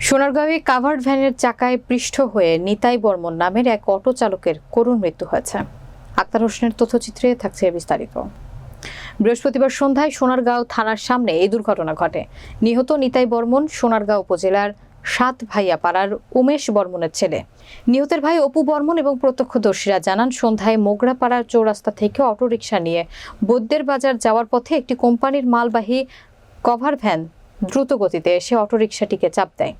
সোনারগাঁওয়ে covered ভ্যানের চাকায় পৃষ্ঠ হয়ে নিতাই বর্মন নামের এক অটো চালকের করুণ মৃত্যু হয়েছে। আক্তার হোসেনের তথ্যচিত্রে থাকছে বিস্তারিত। বৃহস্পতিবার সন্ধ্যায় সোনারগাঁও থানার সামনে এই দুর্ঘটনা ঘটে। নিহত নিতাই বর্মন সোনারগাঁও উপজেলার সাত ভাইয়া পাড়ার উমেশ বর্মনের ছেলে। নিহতের ভাই অপু বর্মন এবং প্রত্যক্ষদর্শীরা জানান, সন্ধ্যায় মোগরাপাড়ার চৌরাস্তা থেকে অটোরিকশা নিয়ে বৈদ্যের বাজার যাওয়ার পথে একটি কোম্পানির মালবাহী কভার ভ্যান দ্রুত গতিতে এসে অটোরিকশাটিকে চাপ দেয়।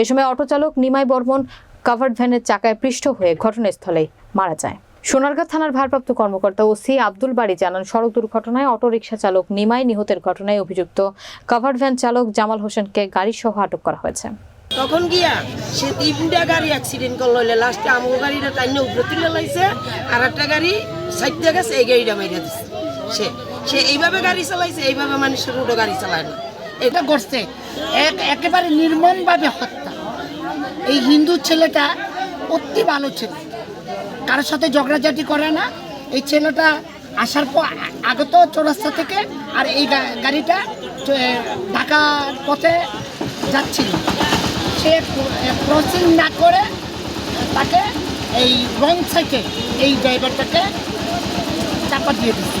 এ সময় অটোচালক নিমাই বর্মন কাভার্ড ভ্যানের চাকায় পৃষ্ঠ হয়ে ঘটনাস্থলেই মারা যায়। সোনারগাঁ থানার ভারপ্রাপ্ত কর্মকর্তা ওসি আব্দুল বাড়ি জানান, সড়ক দুর্ঘটনায় অটোরিকশা চালক নিমাই নিহতের ঘটনায় অভিযুক্ত কাভার্ড ভ্যান চালক জামাল হোসেনকে গাড়ি সহ আটক করা হয়েছে। তখন গিয়া সে তিনটা গাড়ি অ্যাক্সিডেন্ট করল লাস্টে আমগো গাড়িটা টাইনে উপরে তুলে লাইছে আর একটা গাড়ি সাইড গেছে, এই গাড়িটা মাইরা দিছে। সে সে এইভাবে গাড়ি চালাইছে, এইভাবে মানুষের রোডে গাড়ি চালায় না। এটা করছে। এক একেবারে নির্মমভাবে হত্যা। এই হিন্দু ছেলেটা অতি ভালো ছেলে। কারোর সাথে ঝগড়াঝাটি করে না। এই ছেলেটা আসার পর আগত চৌরাস্তা থেকে আর এই গাড়িটা ঢাকার পথে যাচ্ছিল। সে ক্রসিং না করে তাকে এই রং সাইডে এই ড্রাইভারটাকে চাপা দিয়ে দিচ্ছে